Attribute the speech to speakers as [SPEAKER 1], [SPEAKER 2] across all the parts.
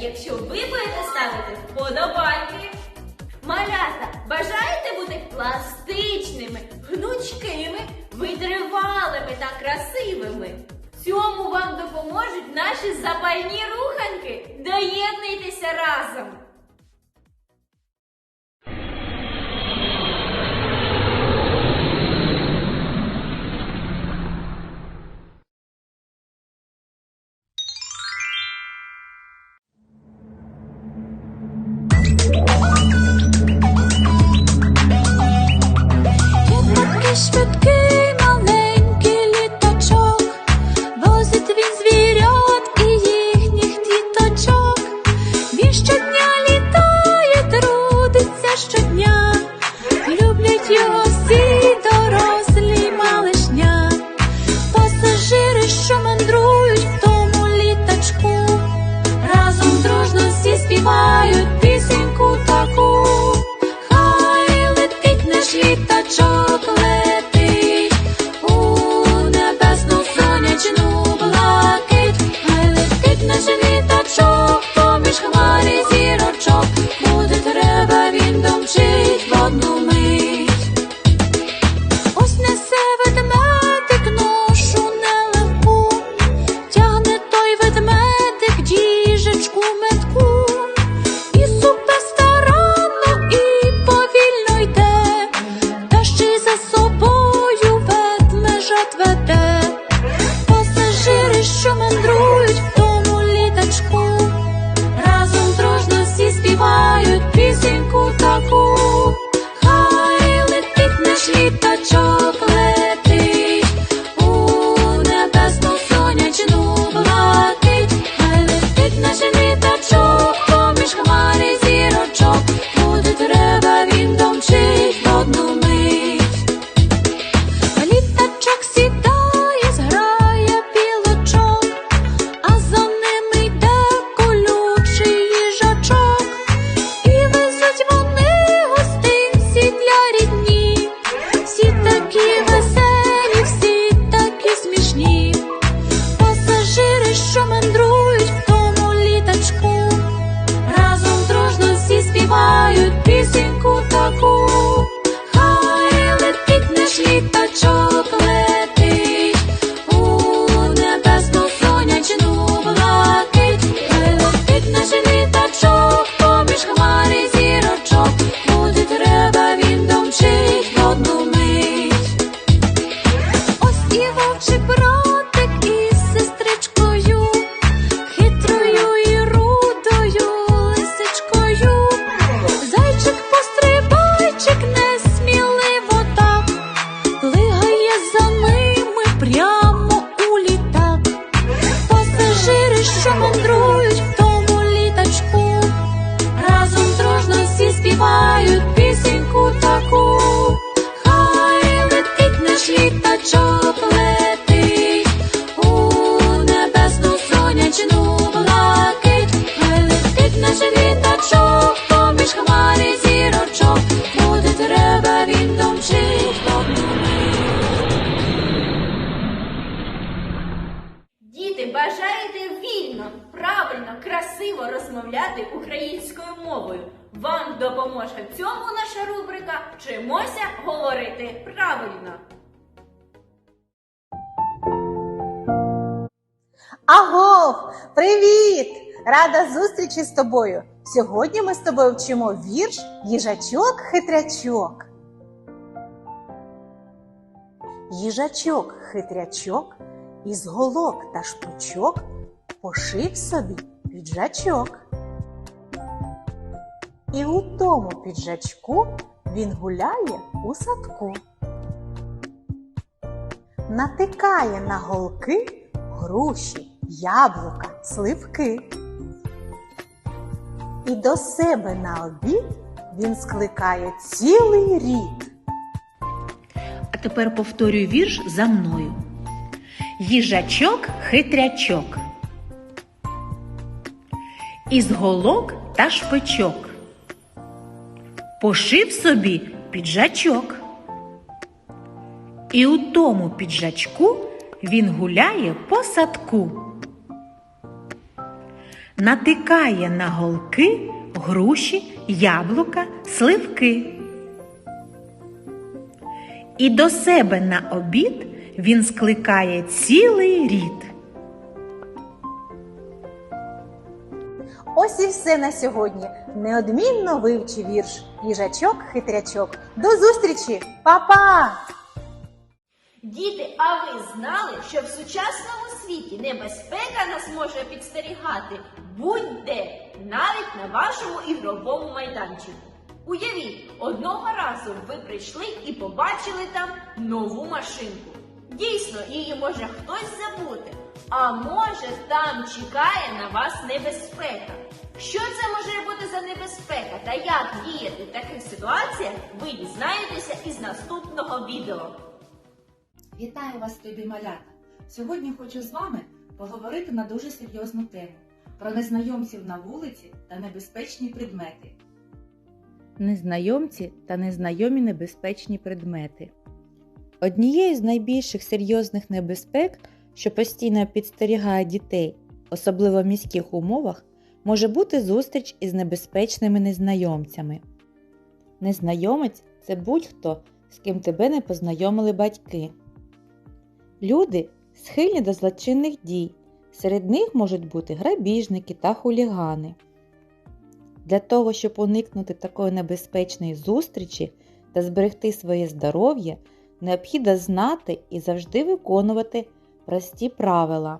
[SPEAKER 1] якщо ви будете ставити вподобайки. Малята, бажаєте бути пластичними, гнучкими, витривалими та красивими. Цьому вам допоможуть наші запальні руханки. Доєднуйтеся разом!
[SPEAKER 2] Alejandro. за ними прямо.
[SPEAKER 1] Вчителька вчимося говорити правильно.
[SPEAKER 3] Агов! Привіт! Рада зустрічі з тобою! Сьогодні ми з тобою вчимо вірш їжачок-хитрячок. Їжачок-хитрячок із голок та шпичок пошив собі піджачок. І у тому піджачку він гуляє у садку, натикає на голки груші, яблука, сливки. І до себе на обід він скликає цілий рід.
[SPEAKER 4] А тепер повторюй вірш за мною. Їжачок хитрячок. Із голок та шпичок. Пошив собі піджачок. І у тому піджачку він гуляє по садку. Натикає на голки груші, яблука, сливки. І до себе на обід він скликає цілий рід.
[SPEAKER 3] Ось і все на сьогодні. Неодмінно вивчи вірш. Їжачок-хитрячок. До зустрічі, Па-па!
[SPEAKER 1] Діти, а ви знали, що в сучасному світі небезпека нас може підстерігати будь-де, навіть на вашому ігровому майданчику. Уявіть, одного разу ви прийшли і побачили там нову машинку. Дійсно, її може хтось забути, а може там чекає на вас небезпека. Що це може бути за небезпека та як діяти в таких ситуаціях, ви дізнаєтеся із наступного відео.
[SPEAKER 5] Вітаю вас, любі малята! Сьогодні хочу з вами поговорити на дуже серйозну тему про незнайомців на вулиці та небезпечні предмети.
[SPEAKER 6] Незнайомці та незнайомі небезпечні предмети. Однією з найбільших серйозних небезпек, що постійно підстерігає дітей, особливо в міських умовах, може бути зустріч із небезпечними незнайомцями. Незнайомець це будь-хто, з ким тебе не познайомили батьки. Люди схильні до злочинних дій. Серед них можуть бути грабіжники та хулігани. Для того, щоб уникнути такої небезпечної зустрічі та зберегти своє здоров'я, необхідно знати і завжди виконувати прості правила.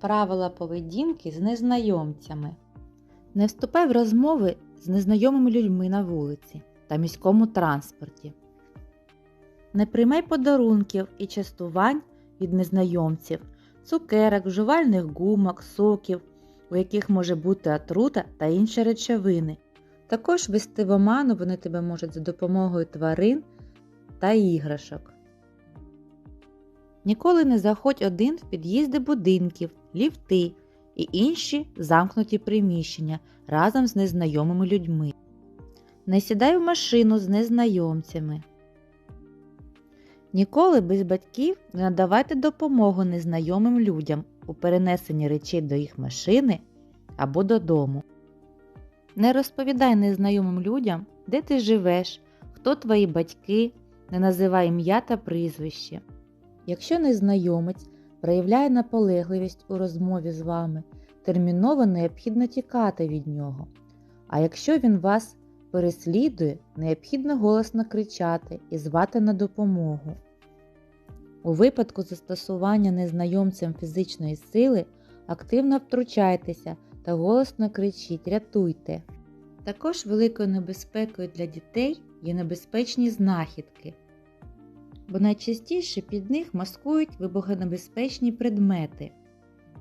[SPEAKER 6] Правила поведінки з незнайомцями. Не вступай в розмови з незнайомими людьми на вулиці та міському транспорті. Не приймай подарунків і частувань від незнайомців, цукерок, жувальних гумок, соків, у яких може бути отрута та інші речовини. Також вести в оману вони тебе можуть за допомогою тварин та іграшок. Ніколи не заходь один в під'їзди будинків, ліфти і інші замкнуті приміщення разом з незнайомими людьми. Не сідай в машину з незнайомцями. Ніколи без батьків не надавайте допомогу незнайомим людям у перенесенні речей до їх машини або додому. Не розповідай незнайомим людям, де ти живеш, хто твої батьки, не називай ім'я та прізвище. Якщо незнайомець проявляє наполегливість у розмові з вами, терміново необхідно тікати від нього. А якщо він вас переслідує, необхідно голосно кричати і звати на допомогу. У випадку застосування незнайомцям фізичної сили активно втручайтеся та голосно кричіть Рятуйте. Також великою небезпекою для дітей є небезпечні знахідки, бо найчастіше під них маскують вибухонебезпечні предмети.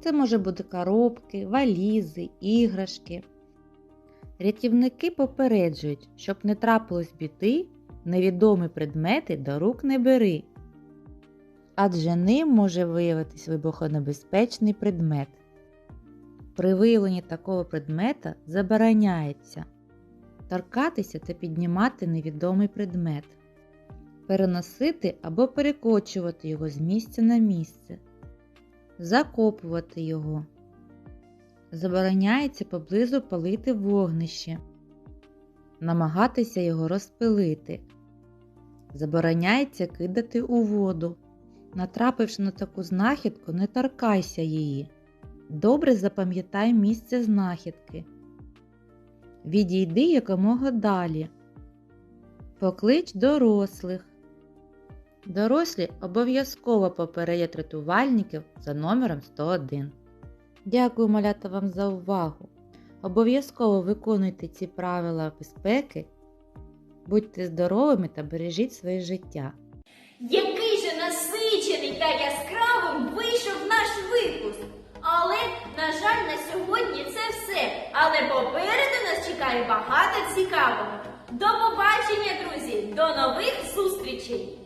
[SPEAKER 6] Це може бути коробки, валізи, іграшки. Рятівники попереджують, щоб не трапилось біди, невідомі предмети до рук не бери адже ним може виявитись вибухонебезпечний предмет. При виявленні такого предмета забороняється торкатися та піднімати невідомий предмет, переносити або перекочувати його з місця на місце, закопувати його. Забороняється поблизу палити вогнище, намагатися його розпилити. Забороняється кидати у воду. Натрапивши на таку знахідку, не торкайся її. Добре запам'ятай місце знахідки. Відійди якомога далі. Поклич дорослих. Дорослі обов'язково попередять рятувальників за номером 101. Дякую, малята, вам за увагу. Обов'язково виконуйте ці правила безпеки. Будьте здоровими та бережіть своє життя.
[SPEAKER 1] Який же насичений та яскравим вийшов наш випуск. Але, на жаль, на сьогодні це все. Але попереду нас чекає багато цікавого. До побачення, друзі! До нових зустрічей!